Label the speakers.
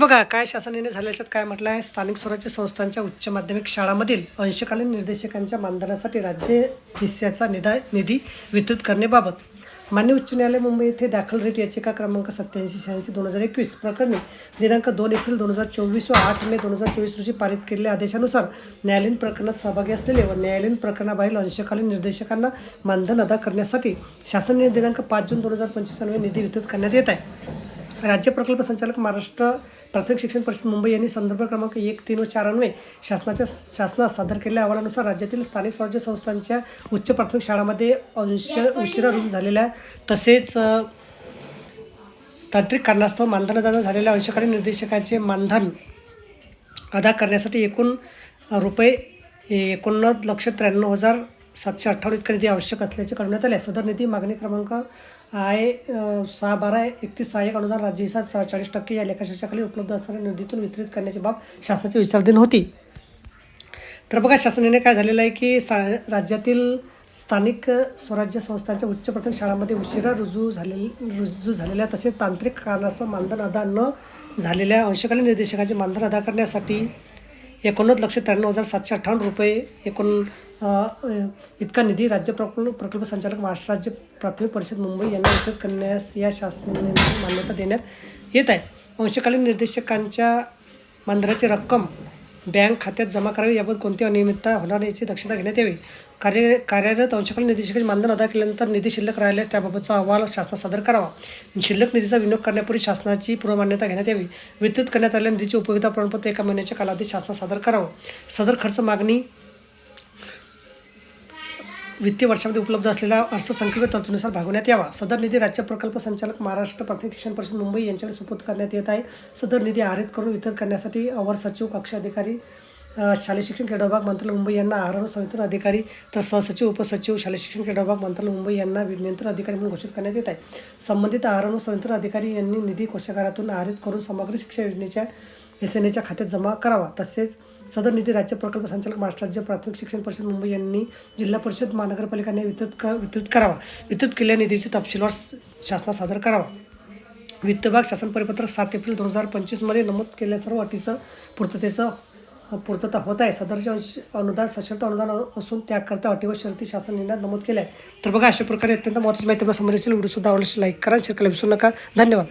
Speaker 1: बघा काय शासनाने झाल्याच्यात काय म्हटलं आहे? स्थानिक स्वराज्य संस्थांच्या उच्च माध्यमिक शाळांमधील अंशकालीन निर्देशकांच्या मानधनासाठी राज्य हिस्स्याचा निधा निधी वितरित करण्याबाबत मान्य उच्च न्यायालय मुंबई येथे दाखल रेट याचिका क्रमांक सत्याऐंशी शहाऐंशी दोन हजार एकवीस प्रकरणी दिनांक दोन एप्रिल दोन हजार चोवीस व आठ मे दोन हजार चोवीस रोजी पारित केलेल्या आदेशानुसार न्यायालयीन प्रकरणात सहभागी असलेले व न्यायालयीन प्रकरणाबाहेर अंशकालीन निर्देशकांना मानधन अदा करण्यासाठी शासनाने दिनांक पाच जून दोन हजार पंचवीस निधी वितरित करण्यात येत आहे. राज्य प्रकल्प संचालक महाराष्ट्र प्राथमिक शिक्षण परिषद मुंबई यांनी संदर्भ क्रमांक एक तीन व चार अन्वये शासनाच्या शासनास सादर केलेल्या अहवालानुसार राज्यातील स्थानिक स्वराज्य संस्थांच्या उच्च प्राथमिक शाळांमध्ये अंश उशिरा रुजू झालेल्या तसेच तांत्रिक कारणास्तव मानधनादान झालेल्या अंशकालीन निर्देशकांचे मानधन अदा करण्यासाठी एकूण रुपये एकोणनव्वद लक्ष त्र्याण्णव हजार सातशे अठ्ठावन्न इतका निधी आवश्यक असल्याचे कळवण्यात आले. सदर निधी मागणी क्रमांक आहे सहा बारा एकतीस सहाय्यक अनुदान राज्य हिस्सा चाळीस टक्के या लेखाशाखाली उपलब्ध असणाऱ्या निधीतून वितरित करण्याची बाब शासनाची विचारधीन होती. तर बघा शासनाने काय झालेलं आहे की सा राज्यातील स्थानिक स्वराज्य संस्थांच्या उच्च प्राथमिक शाळांमध्ये उशिरा रुजू झालेली रुजू झालेल्या तसेच तांत्रिक कारणास्तव मानधन अदा न झालेल्या अंशकालीन निर्देशकांचे मानधन अदा करण्यासाठी एकोणनव्वद लक्ष त्र्याण्णव हजार सातशे अठ्ठावन्न रुपये एकोण इतका निधी राज्य प्रकल्प प्रकल्प संचालक महाराष्ट्र राज्य प्राथमिक परिषद मुंबई यांना वितरित करण्यास या शासनाने मान्यता देण्यात येत आहे. अंशकालीन निर्देशकांच्या मानधनाची रक्कम बँक खात्यात जमा करावी याबाबत कोणती अनियमितता होणार याची दक्षता घेण्यात यावी. कार्य कार्यरत अंशकालीन निर्देशकांचे मानधन अदा केल्यानंतर निधी शिल्लक राहिल्यास त्याबाबतचा अहवाल शासनास सादर करावा. शिल्लक निधीचा विनियोग करण्यापूर्वी शासनाची पूर्वमान्यता घेण्यात यावी. वितरित करण्यात आलेल्या निधीची उपयोगिता प्रमाणपत्र एका महिन्याच्या कालावधीत शासना सादर करावं. सदर खर्च मागणी वित्तीय वर्षामध्ये उपलब्ध असलेल्या अर्थसंकल्पीय तरतुदीनुसार भागवण्यात यावा. सदर निधी राज्य प्रकल्प संचालक महाराष्ट्र प्राथमिक शिक्षण परिषद मुंबई यांच्याकडे सुपूर्द करण्यात येत आहे. सदर निधी आरित करून वितरित करण्यासाठी अवर सचिव कक्ष अधिकारी शालेय शिक्षण क्रीडा विभाग मंत्रालय मुंबई यांना आहार व अधिकारी तर सहसचिव उपसचिव शालेय शिक्षण क्रीडा विभाग मंत्रालय मुंबई यांना नियंत्रण अधिकारी म्हणून घोषित करण्यात येत आहे. संबंधित आहार व अधिकारी यांनी निधी कोषागारातून आहारित करून समग्र शिक्षा योजनेच्या एस एन एच्या खात्यात जमा करावा. तसेच सदर निधी राज्य प्रकल्प संचालक महाराष्ट्र राज्य प्राथमिक शिक्षण परिषद मुंबई यांनी जिल्हा परिषद महानगरपालिकांनी वितरित क वितरित करावा. वितरित केलेल्या निधीचे तपशीलवार शासनास सादर करावा. वित्त विभाग शासन परिपत्रक सात एप्रिल दोन हजार पंचवीसमध्ये नमूद केलेल्या सर्व अटीचं पूर्ततेचं पूर्तता होत आहे. सदरचे अंश अनुदान सशर्त अनुदान असून त्याकरता अटी व शर्ती शासन निर्णयात नमूद केल्या. आहे तर बघा अशा प्रकारे अत्यंत महत्त्वाची माहिती आपल्यासमोर व्हिडिओ सुद्धा आवडल्यास लाईक करा शेअर करायला विसरू नका. धन्यवाद.